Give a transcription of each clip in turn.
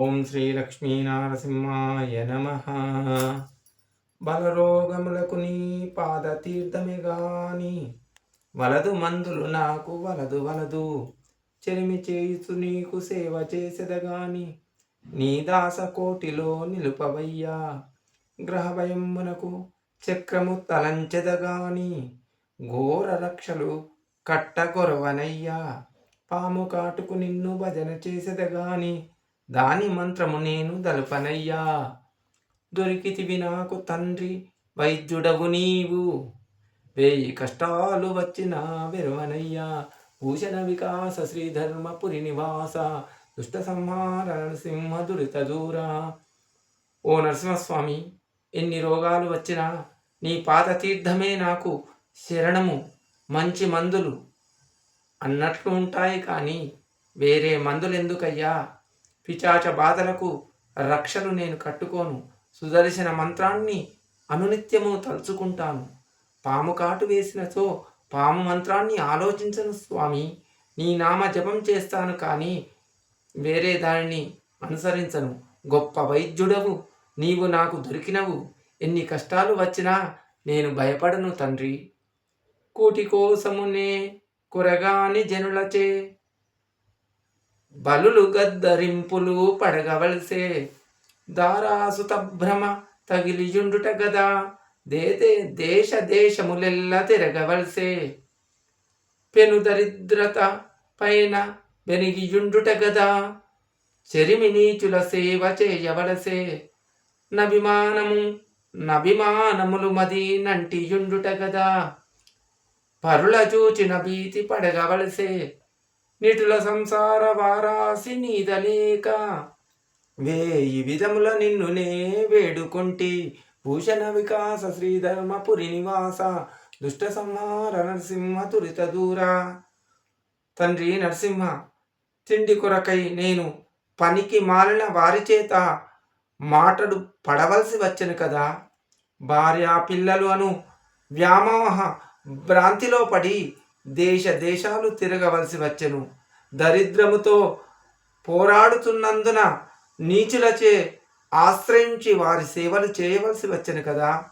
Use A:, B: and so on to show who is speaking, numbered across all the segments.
A: ఓం శ్రీ లక్ష్మీనారసింహాయ నమ. బలరోగములకు నీ పాద గాని వలదు మందులు నాకు వలదు వలదు. చెరిమి చేయుచు నీకు సేవ చేసేదగాని. నీ దాస కోటిలో నిలుపవయ్యా. గ్రహభయమునకు చక్రము తలంచెదగాని. ఘోర రక్షలు కట్టగొరవనయ్యా. పాము కాటుకు నిన్ను భజన చేసేదగాని. దాని మంత్రము నేను దలుపనయ్యా దొరికితివి నాకు తండ్రి వైద్యుడవు నీవు. వేయి కష్టాలు వచ్చిన విరవనయ్యా. భూషణ వికాస శ్రీధర్మపురి నివాస. దుష్ట సంహార నరసింహ దురిత దూరా. ఓ నరసింహస్వామి ఎన్ని రోగాలు వచ్చినా నీ పాత తీర్థమే నాకు శరణము మంచి మందులు. అన్నట్లు ఉంటాయి కానీ వేరే మందులు ఎందుకయ్యా పిచాచ బాధలకు రక్షను నేను కట్టుకోను. సుదర్శన మంత్రాన్ని అనునిత్యము తలుచుకుంటాను. పాము కాటు వేసినచో పాము మంత్రాన్ని ఆలోచించను స్వామి. నీ నామ జపం చేస్తాను కానీ వేరే దానిని అనుసరించను. గొప్ప వైద్యుడవు నీవు నాకు దొరికినవు. ఎన్ని కష్టాలు వచ్చినా నేను భయపడను తండ్రి. కూటి కోసమునే కురగాని జనులచే బలులు గద్దరింపులు పడగవలసే. దారాసుత భ్రమ తగిలియుండుట గదా దేదే దేశ దేశములెల్ల తిరగవలసే. పెను దరిద్రత పైన వెనిగియుండుట గదా చెరిమి నీచుల సేవ చేయవలసే. నభిమానము నభిమానములు మది నంటియుండుట గదా పరుల చూచిన భీతి పడగవలసే. నిటుల సంసార వారాసి నీదలేక. వేయి విధముల నిన్నునే వేడుకుంటి. భూషణ వికాస శ్రీధర్మపురి నివాస. దుష్ట సంహార నరసింహ తురిత దూరా. తండ్రి నరసింహ తిండి కొరకై నేను పనికి మాలిన వారి చేత మాటడు పడవలసి వచ్చను కదా. భార్య పిల్లలు అను వ్యామోహ భ్రాంతిలో పడి దేశ దేశాలు తిరగవలసి వచ్చెను. దరిద్రముతో పోరాడుతున్నందున నీచులచే ఆశ్రయించి వారి సేవలు చేయవలసి వచ్చను కదా.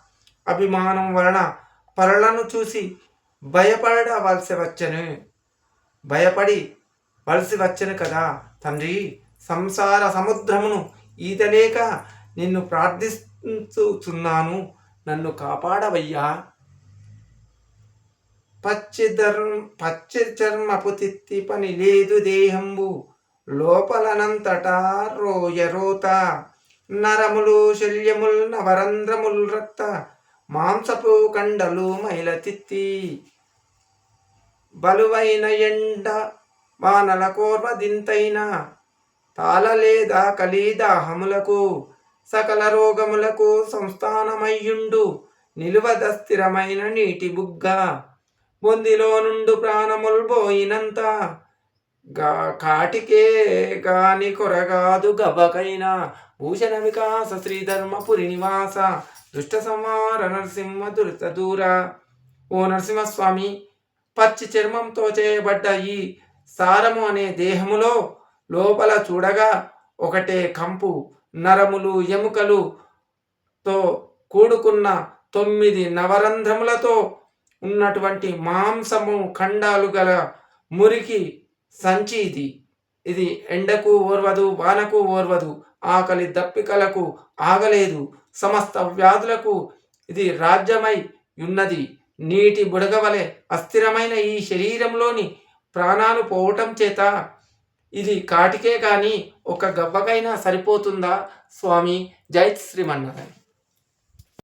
A: అభిమానం వలన పరలను చూసి భయపడవలసి వచ్చను. భయపడి వలసి వచ్చను కదా. తండ్రి సంసార సముద్రమును ఈతలేక నిన్ను ప్రార్థిస్తున్నాను నన్ను కాపాడవయ్యా. పచ్చి ధర్మ పచ్చి చర్మపు తిత్తి పని లేదు దేహంబు. లోపలనంతటా రోయరోత. నరములు శల్యముల్ నవరంధ్రముల్ రక్త. మాంసపు కండలు మైల తిత్తి. బలువైన ఎండ వానల కోర్మ దింతైన. తాళలేదా కలిదాహములకు సకల రోగములకు సంస్థానమయ్యుండు. నిలువద స్థిరమైన నీటి బుగ్గ. బొందిలో నుండు ప్రాణముల్ పోయినంత గా కాటికే గాని కొరగాదు గబకైన. భూషణ వికాస శ్రీధర్మపురి నివాస దుష్ట సంహార నరసింహ దురిత దూర. ఓ నరసింహస్వామి పచ్చి చర్మంతో చేయబడ్డ ఈ సారము అనే దేహములో లోపల చూడగా ఒకటే కంపు నరములు ఎముకలు తో కూడుకున్న తొమ్మిది నవరంధ్రములతో ఉన్నటువంటి మాంసము ఖండాలు గల మురికి సంచి ఇది. ఇది ఎండకు ఓర్వదు వానకు ఓర్వదు ఆకలి దప్పికలకు ఆగలేదు. సమస్త వ్యాధులకు ఇది రాజ్యమై ఉన్నది. నీటి బుడగవలె అస్థిరమైన ఈ శరీరంలోని ప్రాణాలు పోవటం చేత ఇది కాటికే కానీ ఒక గవ్వకైనా సరిపోతుందా? స్వామి జై శ్రీమన్నారాయణ.